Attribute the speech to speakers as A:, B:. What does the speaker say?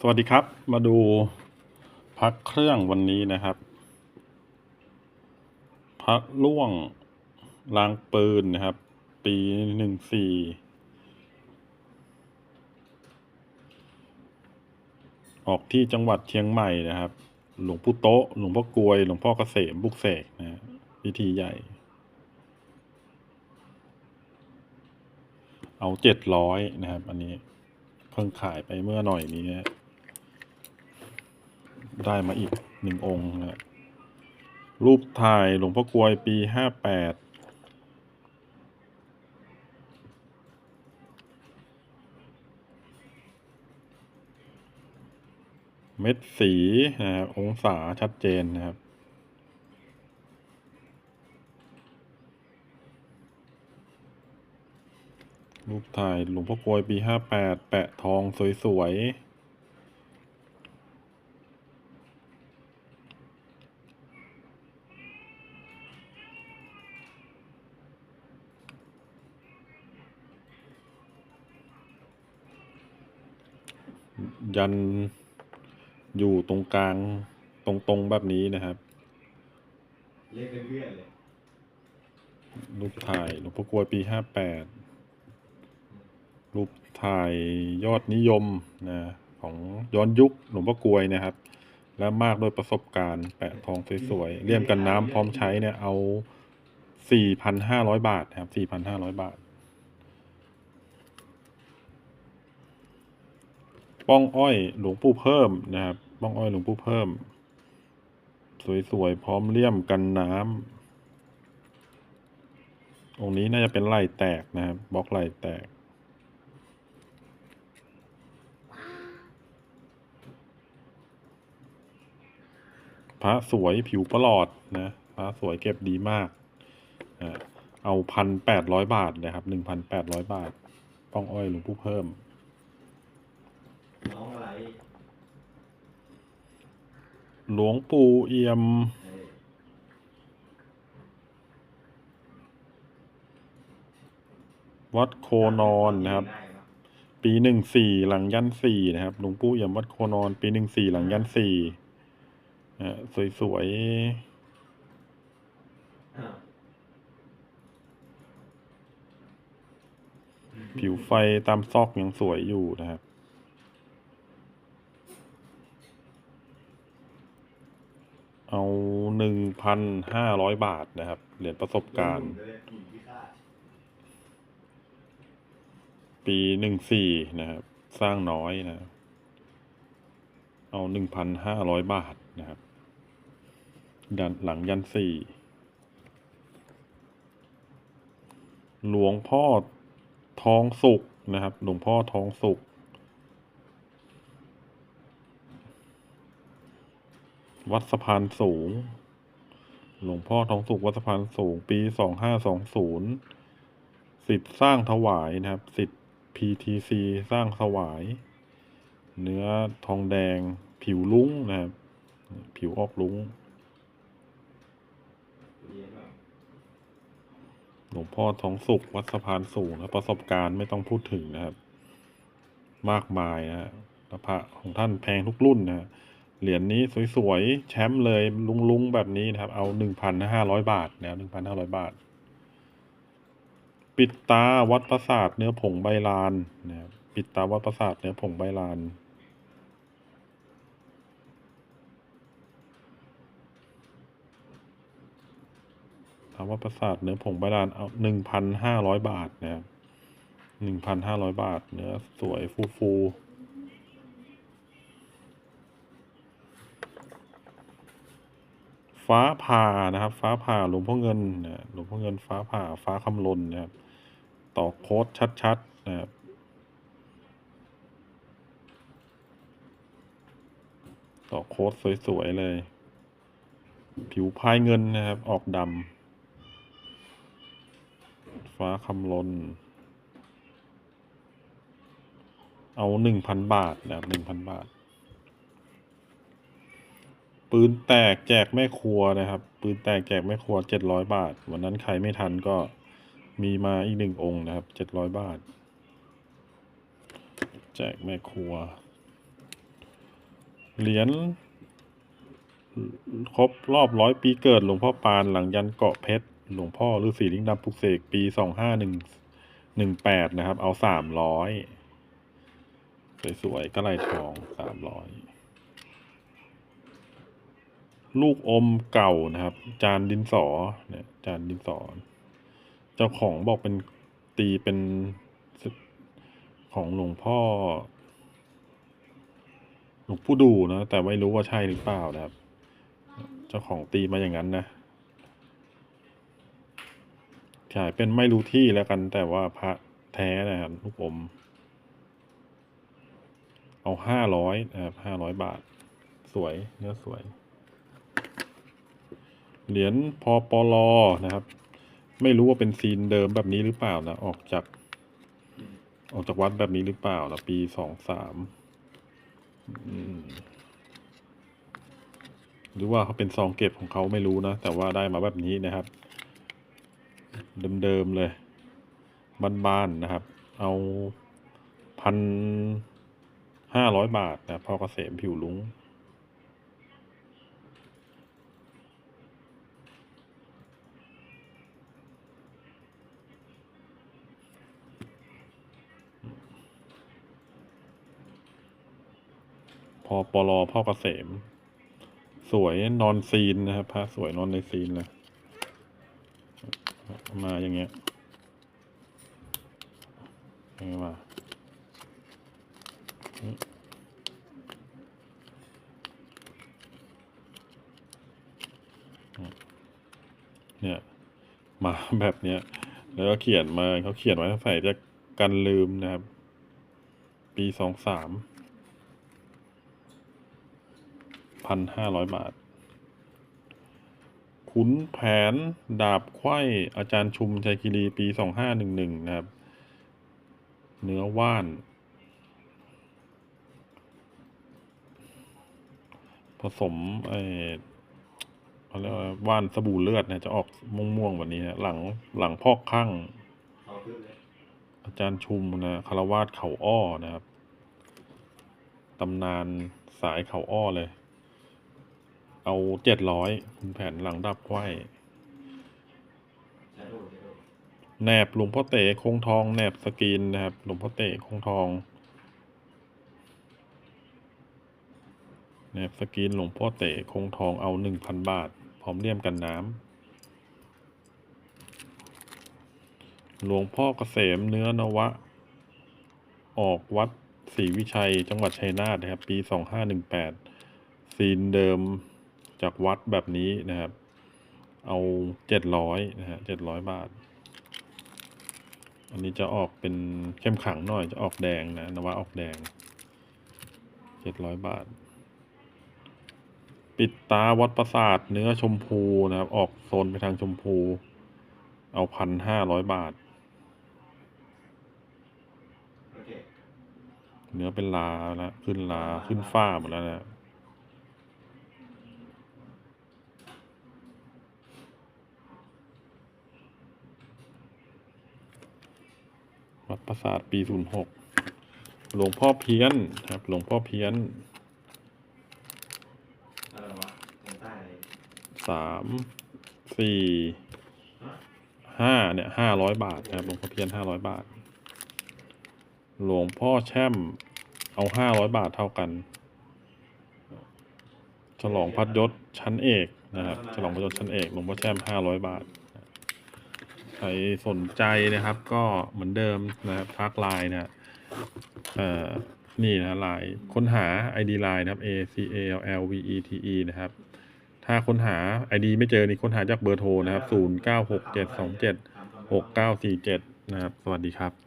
A: สวัสดีครับ มาดูพักเครื่องวันนี้นะครับพักล่วงลางปืนนะครับ ปีหนึ่งสี่ออกที่จังหวัดเชียงใหม่นะครับ หลวงปู่โต๊ะหลวงพ่อกลวย หลวงพ่อเกษมบุกเสกนะฮะพิธีใหญ่ เอาเจ็ดร้อยนะครับ อันนี้เพิ่งขายไปเมื่อหน่อยนี้นะ ได้มาอีกหนึ่งองค์นะรูปถ่ายหลวงพ่อกลวยปีห้าแปดเม็ดสีนะครับองศาชัดเจนนะครับ รูปถ่ายหลวงพ่อกลวยปีห้าแปดแปะทองสวยๆ ยันอยู่ตรงกลางตรงๆแบบนี้นะครับ
B: เรียกเป็นเพื่อนเลย
A: รูปถ่ายหลวงพ่อกลวยปีห้าแปดรูปถ่ายยอดนิยมนะของย้อนยุคหลวงพ่อกลวยนะครับ และมากด้วยประสบการณ์แปะทองสวยๆเลี่ยมกันน้ำพร้อมใช้เนี่ยเอาสี่พันห้าร้อยบาทนะครับสี่พันห้าร้อยบาท ป้องอ้อยหลวงปู่เพิ่มนะครับป้องอ้อยหลวงปู่เพิ่ม สวยๆพร้อมเลี่ยมกันน้ำองค์นี้น่าจะเป็นไหลแตกนะครับบล็อกไหลแตกพระสวยผิวประหลอดนะพระสวยเก็บดีมากอะเอาพันแปดร้อยบาทนะครับหนึ่งพันแปดร้อยบาท ป้องอ้อยหลวงปู่เพิ่ม
B: น้องอะไร
A: หลวงปู่เอี่ยม วัดโคนอนนะครับ ปีหนึ่งสี่หลังยันสี่นะครับ หลวงปู่เอี่ยมวัดโคนอน ปีหนึ่งสี่หลังยันสี่อะสวย
B: อ้าว
A: ๆผิวไฟตามซอกยังสวยอยู่นะครับ เอาหนึ่ง พันห้าร้อยบาทนะครับ เหรียญประสบการณ์ ปีหนึ่งสี่นะครับ สร้างน้อยนะ เอาหนึ่งพันห้าร้อยบาทนะครับ ดันหลังยันสี่ หลวงพ่อทองสุกนะครับ หลวงพ่อทองสุกวัดสะพานสูง หลวงพ่อทองสุกวัดสะพานสูง ปีสองห้าสองศูนย์สิทธิ์สร้างถวายนะครับ สิทธิ์ PTC สร้างถวาย เนื้อทองแดง ผิวลุ้งนะครับ ผิวออกลุ้ง หลวงพ่อทองสุกวัดสะพานสูงนะประสบการณ์ไม่ต้องพูดถึงนะครับ มากมายนะฮะพระของท่านแพงทุกรุ่นนะฮะ เหรียญนี้สวยๆ แชมป์เลยลุงๆ แบบนี้นะครับ เอาหนึ่งพันห้าร้อยบาทนะหนึ่งพันห้าร้อยบาท ปิดตาวัดประสาทเนื้อผงใบลานนะครับปิดตาวัดประสาทเนื้อผงใบลานถามว่าประสาทเนื้อผงใบลานเอาหนึ่งพันห้าร้อยบาทนะครับหนึ่งพันห้าร้อยบาท เนื้อสวยฟูฟู ฟ้าผ่านะครับ ฟ้าผ่าหลวงพ่อเงินนะหลวงพ่อเงินฟ้าผ่าฟ้าคำลนนะครับต่อโค้ดชัดๆนะครับต่อโค้ดสวยๆเลย ผิวพายเงินนะครับ ออกดำฟ้าคำลนเอาหนึ่งพันบาทนะครับหนึ่งพันบาท ปืนแตกแจกแม่ครัวนะครับ ปืนแตกแจกแม่ครัวเจ็ดร้อยบาท วันนั้นใครไม่ทันก็มีมาอีกหนึ่งองค์นะครับเจ็ดร้อยบาท แจกแม่ครัว เหรียญครบรอบร้อยปีเกิดหลวงพ่อปานหลังยันเกาะเพชรหลวงพ่อฤาษีลิงดำปุกเสกปีสองห้าหนึ่งหนึ่งแปดนะครับ เอาสามร้อยสวยๆก็ไลทองสามร้อย ลูกอมเก่านะครับ จานดินสอเนี่ยจานดินสอ เจ้าของบอกเป็นตีเป็นของหลวงพ่อ หลวงผู้ดูนะ แต่ไม่รู้ว่าใช่หรือเปล่านะครับ เจ้าของตีมาอย่างนั้นนะขายเป็นไม่รู้ที่แล้วกัน แต่ว่าพระแท้นะครับลูกอม เอาห้าร้อยนะครับห้าร้อยบาท สวยเนื้อสวย เหรียญพอปลอนะครับ ไม่รู้ว่าเป็นซีนเดิมแบบนี้หรือเปล่านะออกจาก ออกจากวัดแบบนี้หรือเปล่านะปีสองสามหรือว่าเขาเป็นซองเก็บของเขาไม่รู้นะ แต่ว่าได้มาแบบนี้นะครับ เดิมๆเลยบ้านๆนะครับ เอาพันห้าร้อยบาทนะพ่อเกษมผิวลุง พอปลอพ่อเกษม สวยนอนซีนนะครับพระสวยนอนในซีนเลยมาอย่างเงี้ยอย่างเงี้ยมาเนี่ยมาแบบเนี้ย แล้วก็เขียนมาเขาเขียนไว้ใส่จะกันลืมนะครับ ปีสองสาม พันห้าร้อยบาท ขุนแผนดาบไขว้อาจารย์ชุมชัยคีรีปีสองห้าหนึ่งหนึ่งนะครับ เนื้อว่าน ผสมไอ้เขาเรียกว่าว่านสบู่เลือดเนี่ยจะออกม่วงๆแบบนี้นะหลังหลังพอกข้าง
B: อาขึ้นเลย
A: อาจารย์ชุมนะคารวาสเขาอ้อนะครับตำนานสายเขาอ้อเลย เอาเจ็ดร้อยคุณแผนหลังดับไขว้แหนบหลวงพ่อเต๋คงทองแหนบสกรีนนะครับหลวงพ่อเต๋คงทองแหนบสกรีนหลวงพ่อเต๋คงทองเอาหนึ่งพันบาท พร้อมเลี่ยมกันน้ำหลวงพ่อเกษมเนื้อนวะ ออกวัดศรีวิชัยจังหวัดชัยนาทนะครับ ปีสองห้าหนึ่งแปดซีนเดิม จากวัดแบบนี้นะครับ เอาเจ็ดร้อยนะฮะเจ็ดร้อยบาท อันนี้จะออกเป็นเข้มขังหน่อยจะออกแดงนะนวะออกแดงเจ็ดร้อยบาท ปิดตาวัดประสาทเนื้อชมพูนะครับ ออกโซนไปทางชมพู เอาพันห้าร้อยบาท
B: โอเค
A: เนื้อเป็นลาแล้วขึ้นลาขึ้นฝ้าหมดแล้วนะัดประสาทปีศูนย์หกหลวงพ่อเพี้ยนครับ หลวงพ่อเพี้ยนสามสี่ห้าเนี่ยห้าร้อยบาทนะครับหลวงพ่อเพี้ยนห้าร้อยบาท หลวงพ่อแช่มเอาห้าร้อยบาทเท่ากัน ฉลองพัดยศชั้นเอกนะครับ ฉลองพัดยศชั้นเอก หลวงพ่อแช่มห้าร้อยบาท ใครสนใจนะครับก็เหมือนเดิมนะครับทักไลน์นะเอ่อนี่นะไลน์ค้นหา ID ไลน์นะครับ A C A L L V E T E นะครับ ถ้าค้นหา ID ไม่เจอนี่ค้นหาจากเบอร์โทรนะครับ 0 9 6 7 2 7 6 9 4 7 นะครับ สวัสดีครับ